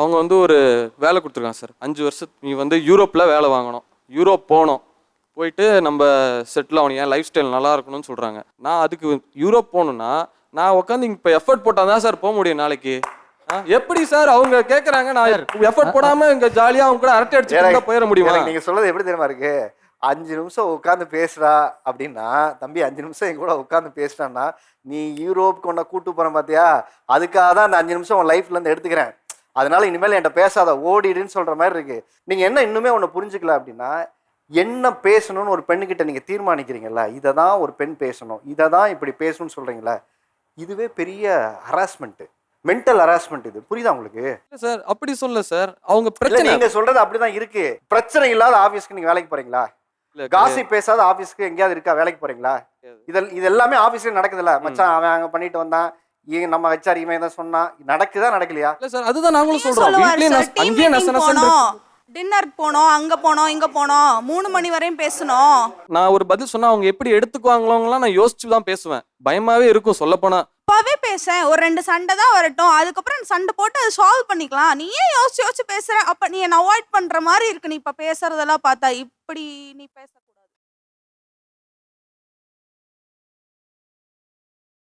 அவங்க வந்து ஒரு வேலை கொடுத்துருக்காங்க சார். அஞ்சு வருஷம் நீ வந்து யூரோப்பில் வேலை வாங்கணும். யூரோப் போகணும். போயிட்டு நம்ம செட்டில் ஆகணும். என் லைஃப் ஸ்டைல் நல்லா இருக்கணும்னு சொல்கிறாங்க நான் அதுக்கு யூரோப் போகணுன்னா நான் உட்காந்து இப்போ எஃபர்ட் போட்டால் தான் சார் போக முடியும் நாளைக்கு. எப்படி சார் அவங்க கேட்குறாங்க நான் எஃபர்ட் போடாமல் இங்கே ஜாலியாக அவங்க கூட அரட்டை அடிச்சுட்டு போயிட முடியுமா? நீங்க சொல்றது எப்படி தெரியுமா இருக்கு? அஞ்சு நிமிஷம் உட்காந்து பேசுறா அப்படின்னா தம்பி அஞ்சு நிமிஷம் என் கூட உட்காந்து பேசுறான்னா நீ யூரோப் கொண்ட கூட்டு போறேன் பாத்தியா? அதுக்காக தான் அந்த அஞ்சு நிமிஷம் உன் லைஃப்ல இருந்து எடுத்துக்கிறேன். அதனால இனிமேல் என்கிட்ட பேசாத ஓடிடுன்னு சொல்ற மாதிரி இருக்கு. நீங்க என்ன இன்னுமே ஒன்று புரிஞ்சுக்கல அப்படின்னா என்ன பேசணும்னு ஒரு பெண்ணுக்கிட்ட நீங்க தீர்மானிக்கிறீங்கல்ல இதை தான் ஒரு பெண் பேசணும் இதை தான் இப்படி பேசணும்னு சொல்றீங்களா இதுவே பெரிய ஹராஸ்மெண்ட் மென்டல் ஹராஸ்மெண்ட் இது. புரியுதா உங்களுக்கு? சார் அப்படி சொல்ல சார். அவங்க பிரச்சனை நீங்க சொல்றது அப்படிதான் இருக்கு. பிரச்சனை இல்லாத ஆபீஸ்க்கு நீங்க வேலைக்கு போறீங்களா? காசி பேசாத ஆபீஸ்க்கு எங்கேயாவது இருக்கா? வேலைக்கு போறீங்களா? இதெல் இது எல்லாமே ஆபீஸ்ல நடக்குதுல்ல மச்சான் அவன் அங்க பண்ணிட்டு வந்தான். நம்ம ஹெச்ஆர் இவன் தான் சொன்னான் நடக்குதா நடக்கலையா? இல்ல சார் அதுதான் நாங்களும் நீங்க சொல்றோம். வீட்லயே நஸ்- அங்கேயே நச நசன்னு போனோம். இருக்கு. டின்னருக்கு போனோம் அங்க போனோம் இங்க போனோம். மூணு மணி வரையும் பேசணும் நான் ஒரு பதில் சொன்னா அவங்க எப்படி எடுத்துக்குவாங்களோங்கலாம் நான் யோசிச்சு தான் பேசுவேன். பயமாவே இருக்கும் சொல்ல போனா அப்பவே பேசேன் ஒரு ரெண்டு சண்டை தான் வரட்டும். அதுக்கப்புறம் சண்டை போட்டு அதை சால்வ் பண்ணிக்கலாம். நீ ஏன் யோசிச்சு யோசிச்சு பேசுற? அப்ப நீ என்ன அவாய்ட் பண்ற மாதிரி இருக்கு. நீ இப்ப பேசுறதெல்லாம் பார்த்தா இப்படி நீ பேசுற